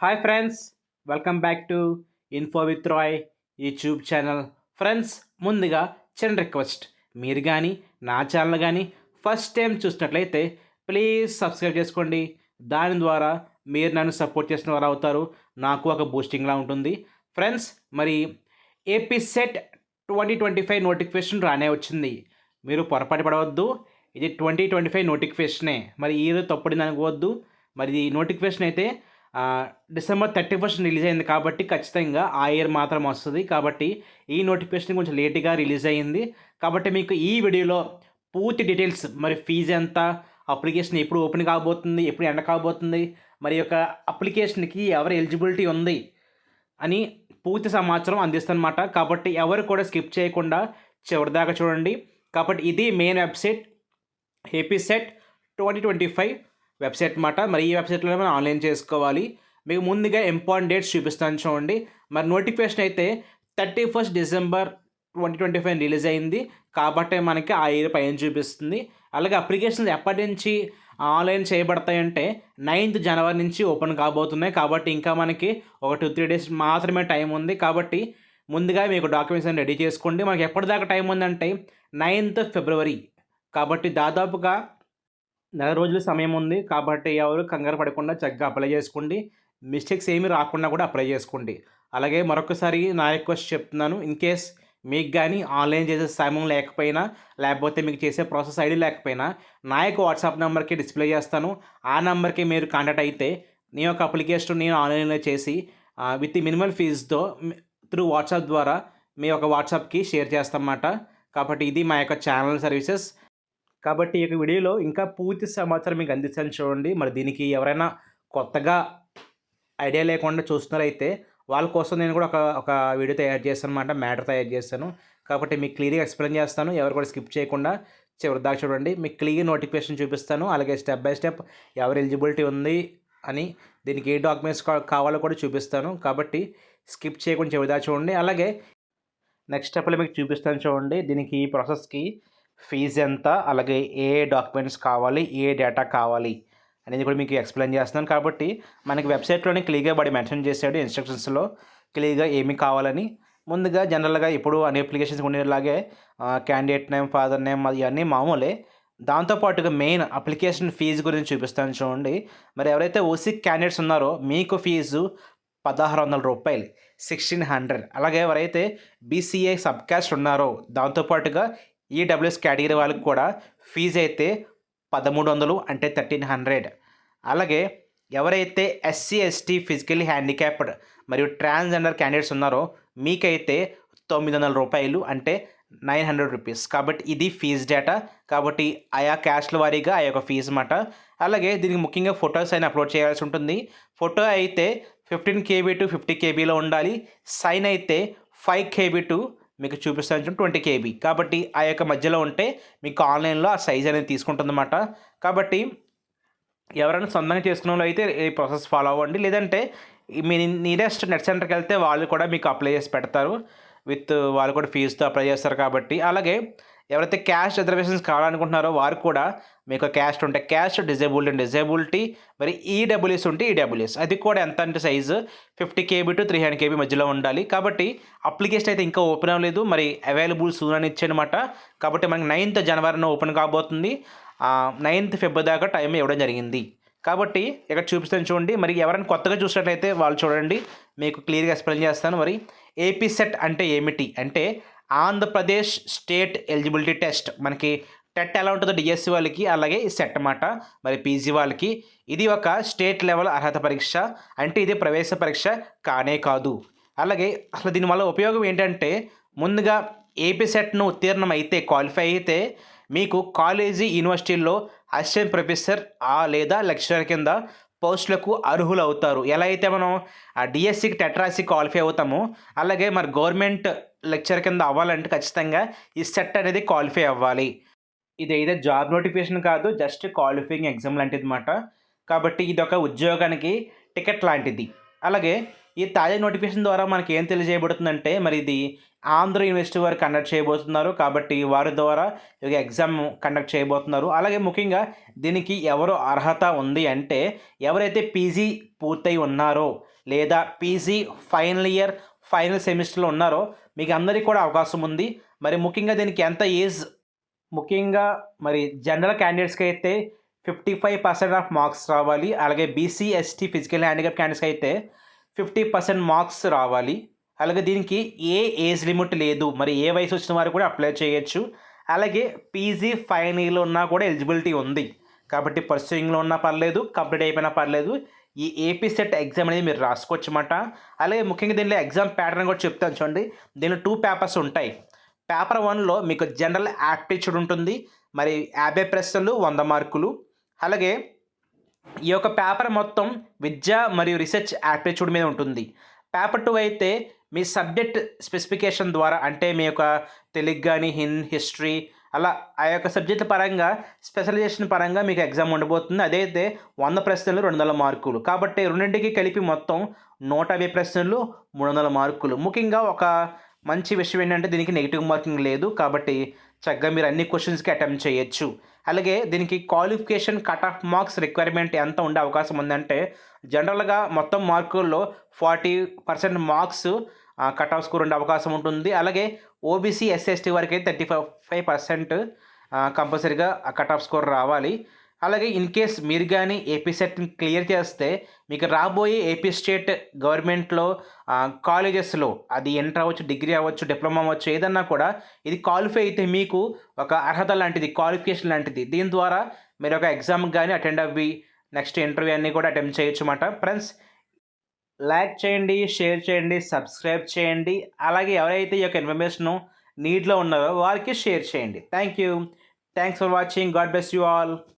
Hi friends welcome back to info with Roy YouTube channel friends ముందుగా చిన్న request మీరు కానీ నా ఛానల్ కానీ ఫస్ట్ టైం చూసినట్లయితే ప్లీజ్ సబ్స్క్రైబ్ చేసుకోండి. దాని ద్వారా మీరు నన్ను సపోర్ట్ చేసిన వారు అవుతారు. నాకు ఒక బూస్టింగ్లా ఉంటుంది. ఫ్రెండ్స్ మరి AP SET twenty twenty five notification రానే వచ్చింది. మీరు పొరపాటు పడవద్దు. ఇది ట్వంటీ ట్వంటీ ఫైవ్ నోటిఫికేషనే మరి ఈ తప్పుడు తప్పుడింది అనుకోవద్దు. మరి ఈ నోటిఫికేషన్ అయితే డిసెంబర్ థర్టీ ఫస్ట్ రిలీజ్ అయింది కాబట్టి ఖచ్చితంగా ఆ ఇయర్ మాత్రం వస్తుంది. కాబట్టి ఈ నోటిఫికేషన్ కొంచెం లేట్గా రిలీజ్ అయ్యింది. కాబట్టి మీకు ఈ వీడియోలో పూర్తి డీటెయిల్స్ మరి ఫీజు ఎంత అప్లికేషన్ ఎప్పుడు ఓపెన్ కాబోతుంది ఎప్పుడు ఎండ కాబోతుంది మరి యొక్క అప్లికేషన్కి ఎవరు ఎలిజిబిలిటీ ఉంది అని పూర్తి సమాచారం అందిస్తానమాట కాబట్టి ఎవరు కూడా స్కిప్ చేయకుండా చివరిదాకా చూడండి. కాబట్టి ఇది main website AP SET twenty twenty five website మాట మరి ఈ వెబ్సైట్లో మనం ఆన్లైన్ చేసుకోవాలి. మీకు ముందుగా ఇంపార్టెంట్ డేట్స్ చూపిస్తాను చూడండి. మరి నోటిఫికేషన్ అయితే thirty first December twenty twenty five release అయింది. కాబట్టి మనకి ఆ ఇయర్ పైన చూపిస్తుంది. అలాగే అప్లికేషన్స్ ఎప్పటి నుంచి ఆన్లైన్ చేయబడతాయంటే నైన్త్ జనవరి నుంచి ఓపెన్ కాబోతున్నాయి. కాబట్టి ఇంకా మనకి ఒక టూ త్రీ డేస్ మాత్రమే టైం ఉంది. కాబట్టి ముందుగా మీకు డాక్యుమెంట్స్ అన్ని రెడీ చేసుకోండి. మనకి ఎప్పటిదాకా టైం ఉందంటే నైన్త్ ఫిబ్రవరి. కాబట్టి దాదాపుగా నెల రోజుల సమయం ఉంది కాబట్టి ఎవరు కంగారు పడకుండా చక్కగా అప్లై చేసుకోండి. మిస్టేక్స్ ఏమీ రాకుండా కూడా అప్లై చేసుకోండి. అలాగే మరొకసారి నా రిక్వెస్ట్ చెప్తున్నాను. ఇన్ కేస్ మీకు కానీ ఆన్లైన్ చేసే సమయం లేకపోయినా లేకపోతే మీకు చేసే ప్రాసెస్ ఐడి లేకపోయినా నా యొక్క వాట్సాప్ నెంబర్కి డిస్ప్లే చేస్తాను. ఆ నెంబర్కి మీరు కాంటాక్ట్ అయితే నీ యొక్క అప్లికేషన్ నేను ఆన్లైన్లో చేసి విత్ మినిమల్ ఫీజుతో త్రూ వాట్సాప్ ద్వారా మీ యొక్క వాట్సాప్కి షేర్ చేస్తామన్నమాట కాబట్టి ఇది మా యొక్క ఛానల్ సర్వీసెస్ కాబట్టి ఈ యొక్క వీడియోలో ఇంకా పూర్తి సమాచారం మీకు అందిస్తాను చూడండి. మరి దీనికి ఎవరైనా కొత్తగా ఐడియా లేకుండా చూస్తున్నారైతే వాళ్ళ కోసం నేను కూడా ఒక ఒక వీడియో తయారు చేస్తాను అనమాట మ్యాటర్ తయారు చేస్తాను కాబట్టి మీకు క్లియర్గా ఎక్స్ప్లెయిన్ చేస్తాను. ఎవరు కూడా స్కిప్ చేయకుండా చివరి దాకా చూడండి. మీకు క్లియర్ నోటిఫికేషన్ చూపిస్తాను. అలాగే స్టెప్ బై స్టెప్ ఎవరు ఎలిజిబిలిటీ ఉంది అని దీనికి ఏ డాక్యుమెంట్స్ కావాలో కూడా చూపిస్తాను. కాబట్టి స్కిప్ చేయకుండా చివరి దాకా చూడండి. అలాగే నెక్స్ట్ స్టెప్లో మీకు చూపిస్తాను చూడండి. దీనికి ఈ ప్రాసెస్కి ఫీజు ఎంత అలాగే ఏ డాక్యుమెంట్స్ కావాలి ఏ డేటా కావాలి అనేది కూడా మీకు ఎక్స్ప్లెయిన్ చేస్తున్నాను. కాబట్టి మనకి వెబ్సైట్లోనే క్లియర్గా బడి మెన్షన్ చేశాడు ఇన్స్ట్రక్షన్స్లో క్లియర్గా ఏమి కావాలని. ముందుగా జనరల్గా ఇప్పుడు అన్ని అప్లికేషన్స్ ఉండేలాగే క్యాండిడేట్ నేమ్ ఫాదర్ నేమ్ ఇవన్నీ మామూలే. దాంతోపాటుగా మెయిన్ అప్లికేషన్ ఫీజు గురించి చూపిస్తాను చూడండి. మరి ఎవరైతే ఓసీ క్యాండిడేట్స్ ఉన్నారో మీకు ఫీజు పదహారు వందల రూపాయలు సిక్స్టీన్ హండ్రెడ్. అలాగే ఎవరైతే బీసీఏ సబ్ క్యాస్ట్ ఉన్నారో దాంతోపాటుగా ఈడబ్ల్యూఎస్ కేటగిరీ వాళ్ళకి కూడా ఫీజు అయితే పదమూడు వందలు అంటే థర్టీన్ హండ్రెడ్ అలాగే ఎవరైతే ఎస్సీ ఎస్టీ ఫిజికల్లీ హ్యాండిక్యాప్డ్ మరియు ట్రాన్స్జెండర్ క్యాండిడేట్స్ ఉన్నారో మీకైతే తొమ్మిది వందల రూపాయలు అంటే నైన్ హండ్రెడ్ రూపీస్ కాబట్టి ఇది ఫీజు డేటా కాబట్టి ఆయా క్యాస్ట్ల వారీగా ఆ యొక్క ఫీజు అన్నమాట. అలాగే దీనికి ముఖ్యంగా ఫొటోస్ అయినా అప్లోడ్ చేయాల్సి ఉంటుంది. ఫోటో అయితే ఫిఫ్టీన్ కేబీ టు ఫిఫ్టీ కేబీలో ఉండాలి. సైన్ అయితే ఫైవ్ కేబీ టు మీకు చూపిస్తాను ట్వంటీ కేబీ. కాబట్టి ఆ యొక్క మధ్యలో ఉంటే మీకు ఆన్లైన్లో ఆ సైజ్ అనేది తీసుకుంటుందన్నమాట. కాబట్టి ఎవరైనా సొంతంగా చేసుకున్న వాళ్ళు అయితే ఈ ప్రాసెస్ ఫాలో అవ్వండి. లేదంటే మీ నియరెస్ట్ నెట్ సెంటర్కి వెళ్తే వాళ్ళు కూడా మీకు అప్లై చేసి పెడతారు. విత్ వాళ్ళు కూడా ఫీజుతో అప్లై చేస్తారు కాబట్టి. అలాగే ఎవరైతే క్యాష్ రిజర్వేషన్స్ కావాలనుకుంటున్నారో వారు కూడా మీకు క్యాస్ట్ ఉంటే క్యాష్ డిజేబుల్డ్ అండ్ డిజేబులిటీ మరి ఈడబ్ల్యూఎస్ ఉంటే ఈడబ్ల్యూఎస్ అది కూడా ఎంత అంటే size fifty KB to three hundred KB మధ్యలో ఉండాలి. కాబట్టి అప్లికేషన్ అయితే ఇంకా ఓపెన్ అవ్వలేదు. మరి అవైలబుల్ సూన్ అని ఇచ్చానమాట కాబట్టి మనకి నైన్త్ జనవరిన ఓపెన్ కాబోతుంది. నైన్త్ ఫిబ్రవరి దాకా టైం ఇవ్వడం జరిగింది. కాబట్టి ఇక్కడ చూపిస్తాను చూడండి. మరి ఎవరైనా కొత్తగా చూసినట్లయితే వాళ్ళు చూడండి. మీకు క్లియర్గా ఎక్స్ప్లెయిన్ చేస్తాను. మరి ఏపీ సెట్ అంటే ఏమిటి? అంటే ఆంధ్రప్రదేశ్ స్టేట్ ఎలిజిబిలిటీ టెస్ట్. మనకి టెట్ ఎలా ఉంటుందో డిఎస్సి వాళ్ళకి అలాగే సెట్ అన్నమాట. మరి పీజీ వాళ్ళకి. ఇది ఒక స్టేట్ లెవెల్ అర్హత పరీక్ష. అంటే ఇది ప్రవేశ పరీక్ష కానే కాదు. అలాగే అసలు దీనివల్ల ఉపయోగం ఏంటంటే ముందుగా ఏపీ సెట్ను ఉత్తీర్ణం అయితే క్వాలిఫై అయితే మీకు కాలేజీ యూనివర్సిటీల్లో అసిస్టెంట్ ప్రొఫెసర్ ఆ లేదా లెక్చరర్ కింద పోస్టులకు అర్హులు అవుతారు ఎలా అయితే మనం ఆ డిఎస్సికి టెట్రాసి క్వాలిఫై అవుతామో అలాగే మరి గవర్నమెంట్ లెక్చర్ కింద అవ్వాలంటే ఖచ్చితంగా ఈ సెట్ అనేది క్వాలిఫై అవ్వాలి. ఇది అయితే జాబ్ నోటిఫికేషన్ కాదు జస్ట్ క్వాలిఫైయింగ్ ఎగ్జామ్ లాంటిది అనమాట కాబట్టి ఇది ఒక ఉద్యోగానికి టికెట్ లాంటిది. అలాగే ఈ తాజా నోటిఫికేషన్ ద్వారా మనకి ఏం తెలియజేయబడుతుందంటే మరి ఇది ఆంధ్ర యూనివర్సిటీ వారు కండక్ట్ చేయబోతున్నారు కాబట్టి వారి ద్వారా ఈ ఎగ్జామ్ కండక్ట్ చేయబోతున్నారు. అలాగే ముఖ్యంగా దీనికి ఎవరు అర్హత ఉంది అంటే ఎవరైతే పీజీ పూర్తయి ఉన్నారో లేదా పీజీ ఫైనల్ ఇయర్ ఫైనల్ సెమిస్టర్లో ఉన్నారో మీకు అందరికీ కూడా అవకాశం ఉంది. మరి ముఖ్యంగా దీనికి ఎంత ఏజ్? ముఖ్యంగా మరి జనరల్ క్యాండిడేట్స్కి అయితే fifty five percent of marks రావాలి. అలాగే బీసీ ఎస్టీ ఫిజికల్ హ్యాండిక్యాప్ క్యాండిడేట్స్కి అయితే ఫిఫ్టీ పర్సెంట్ మార్క్స్ రావాలి. అలాగే దీనికి ఏ ఏజ్ లిమిట్ లేదు. మరి ఏ వయసు వచ్చిన వారు కూడా అప్లై చేయొచ్చు. అలాగే పీజీ ఫైనల్ ఇయర్లో ఉన్నా కూడా ఎలిజిబిలిటీ ఉంది. కాబట్టి పర్సూయింగ్లో ఉన్నా పర్లేదు కంప్లీట్ అయిపోయినా పర్లేదు. ఈ ఏపీ సెట్ ఎగ్జామ్ అనేది మీరు రాసుకోవచ్చమాట అలాగే ముఖ్యంగా దీనిలో ఎగ్జామ్ ప్యాటర్న్ కూడా చెప్తాను చూడండి. దీనిలో టూ పేపర్స్ ఉంటాయి. పేపర్ వన్లో మీకు జనరల్ యాప్టిట్యూడ్ ఉంటుంది. మరి యాభై ప్రశ్నలు వంద మార్కులు. అలాగే ఈ యొక్క పేపర్ మొత్తం విద్య మరియు రీసెర్చ్ యాప్టిట్యూడ్ మీద ఉంటుంది. పేపర్ టూ అయితే మీ సబ్జెక్ట్ స్పెసిఫికేషన్ ద్వారా అంటే మీ యొక్క తెలుగు కానీ హింద్ హిస్టరీ అలా ఆ యొక్క సబ్జెక్ట్ పరంగా స్పెషలైజేషన్ పరంగా మీకు ఎగ్జామ్ ఉండబోతుంది. అదైతే వంద ప్రశ్నలు రెండు వందల మార్కులు. కాబట్టి రెండింటికి కలిపి మొత్తం నూట యాభై ప్రశ్నలు మూడు వందల మార్కులు. ముఖ్యంగా ఒక మంచి విషయం ఏంటంటే దీనికి నెగిటివ్ మార్కింగ్ లేదు. కాబట్టి చక్కగా మీరు అన్ని క్వశ్చన్స్కి అటెంప్ట్ చేయొచ్చు. అలాగే దీనికి qualification cut off marks requirement ఎంత ఉండే అవకాశం ఉందంటే జనరల్గా మొత్తం మార్కుల్లో forty percent marks cut off score ఉండే అవకాశం ఉంటుంది. అలాగే ఓబీసీ ఎస్ఎస్టీ వరకు అయితే థర్టీ ఫైవ్ ఫైవ్ పర్సెంట్ కంపల్సరీగా కట్ ఆఫ్ స్కోర్ రావాలి. అలాగే ఇన్ కేస్ మీరు కానీ ఏపీ సెట్ని క్లియర్ చేస్తే మీకు రాబోయే ఏపీ స్టేట్ గవర్నమెంట్లో కాలేజెస్లో అది ఎంటర్ అవ్వచ్చు డిగ్రీ అవ్వచ్చు డిప్లొమా అవ్వచ్చు ఏదన్నా కూడా ఇది క్వాలిఫై అయితే మీకు ఒక అర్హత లాంటిది క్వాలిఫికేషన్ లాంటిది. దీని ద్వారా మీరు ఒక ఎగ్జామ్కి కానీ అటెండ్ అవ్వి నెక్స్ట్ ఇంటర్వ్యూ అన్నీ కూడా అటెంప్ట్ చేయొచ్చు అన్నమాట ఫ్రెండ్స్ లైక్ చేయండి షేర్ చేయండి సబ్స్క్రైబ్ చేయండి. అలాగే ఎవరైతే ఈ యొక్క ఇన్ఫర్మేషన్ నీడ్లో ఉన్నారో వారికి షేర్ చేయండి. Thank you. Thanks for watching. God bless you all.